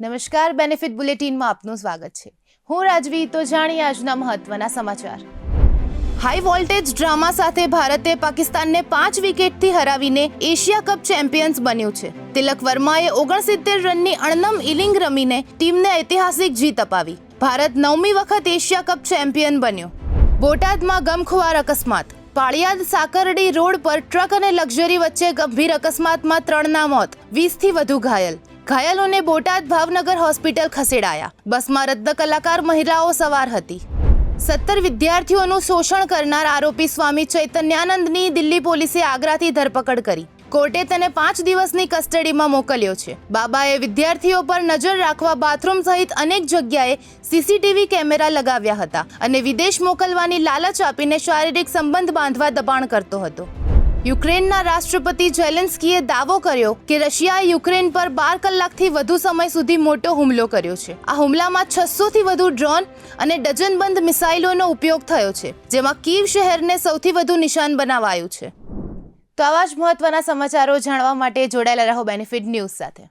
નમસ્કાર બેનિફિટ બુલેટિનમાં આપનું સ્વાગત છે. હું રાજવી તો જાણીએ આજના મહત્વના સમાચાર. હાઈ વોલ્ટેજ ડ્રામા સાથે ભારતે પાકિસ્તાનને પાંચ વિકેટથી હરાવીને એશિયા કપ ચેમ્પિયન્સ બન્યું છે. તિલક વર્માએ ઓગણસિત્તેર રનની અણનમ ઇનિંગ રમીને ટીમને ઐતિહાસિક જીત અપાવી. ભારત નવમી વખત એશિયા કપ ચેમ્પિયન બન્યો. બોટાદમાં ગમખુવાર અકસ્માત. પાળિયાદ સાકરડી રોડ પર ટ્રક અને લક્ઝરી વચ્ચે ગંભીર અકસ્માતમાં ત્રણના મોત, વીસથી વધુ ઘાયલ. ઘાયલોને બોટાદ ભાવનગર હોસ્પિટલ ખસેડાયા. બસમાં રદ્દ કલાકાર મહિલાઓ સવાર હતી. સત્તર વિદ્યાર્થીઓનું શોષણ કરનાર આરોપી સ્વામી ચૈતન્યાનંદની દિલ્હી પોલીસે આગ્રાથી ધરપકડ કરી. કોર્ટે તેને પાંચ દિવસની કસ્ટડીમાં મોકલ્યો છે. બાબાએ વિદ્યાર્થીઓ પર નજર રાખવા બાથરૂમ સહિત અનેક જગ્યાએ સીસીટીવી કેમેરા લગાવ્યા હતા અને વિદેશ મોકલવાની લાલચ આપીને શારીરિક સંબંધ બાંધવા દબાણ કરતો હતો. યુક્રેનના રાષ્ટ્રપતિ ઝેલેન્સ્કીએ દાવો કર્યો કે રશિયાએ યુક્રેન પર બાર કલાકથી વધુ સમય સુધી મોટો હુમલો કર્યો છે. આ હુમલામાં છસોથી વધુ ડ્રોન અને ડઝનબંધ મિસાઇલોનો ઉપયોગ થયો છે, જેમાં કીવ શહેરને સૌથી વધુ નિશાન બનાવાયું છે. તો આવા જ મહત્વના સમાચારો જાણવા માટે જોડાયેલા રહો બેનિફિટ ન્યૂઝ સાથે.